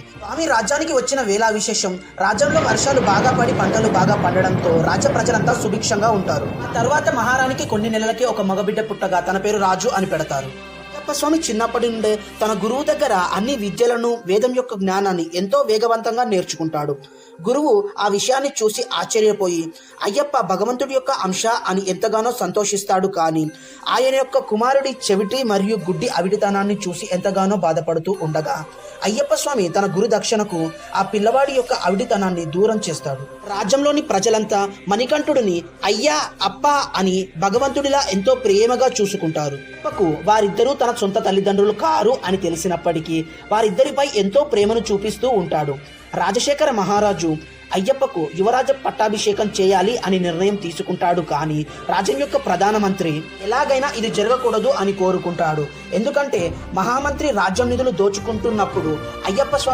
స్వామి రాజ్యానికి వచ్చిన వేళ విశేషం రాజ్యంలో వర్షాలు బాగా పడి పంటలు బాగా పండడంతో రాజ్య ప్రజలంతా సుభిక్షంగా ఉంటారు. ఆ తర్వాత మహారాణికి కొన్ని నెలలకే ఒక మగబిడ్డ పుట్టగా తన పేరు రాజు అని పెడతారు. స్వామి చిన్నప్పటి నుండే తన గురువు దగ్గర అన్ని విద్యలను వేదం యొక్క జ్ఞానాన్ని ఎంతో వేగవంతంగా నేర్చుకుంటాడు. గురువు ఆ విషయాన్ని చూసి ఆశ్చర్యపోయి అయ్యప్ప భగవంతుడి యొక్క అంశ అని ఎంతగానో సంతోషిస్తాడు కానీ ఆయన యొక్క కుమారుడి చెవిటి మరియు గుడ్డి అవిటితనాన్ని చూసి ఎంతగానో బాధపడుతూ ఉండగా అయ్యప్ప స్వామి తన గురు దక్షిణకు ఆ పిల్లవాడి యొక్క అవిడితనాన్ని దూరం చేస్తాడు. రాజ్యంలోని ప్రజలంతా మణికంఠుడిని అయ్యా అప్ప అని భగవంతుడిలా ఎంతో ప్రేమగా చూసుకుంటారు. అప్పకు వారిద్దరూ తన సొంత తల్లిదండ్రులు కారు అని తెలిసినప్పటికీ వారిద్దరిపై ఎంతో ప్రేమను చూపిస్తూ ఉంటాడు. రాజశేఖర మహారాజు అయ్యప్పకు యువరాజ పట్టాభిషేకం చేయాలి అని నిర్ణయం తీసుకుంటాడు కానీ రాజ్యం యొక్క ప్రధానమంత్రి ఎలాగైనా ఇది జరగకూడదు అని కోరుకుంటాడు. ఎందుకంటే మహామంత్రి రాజ్యం నిధులు దోచుకుంటున్నప్పుడు అయ్యప్ప స్వామి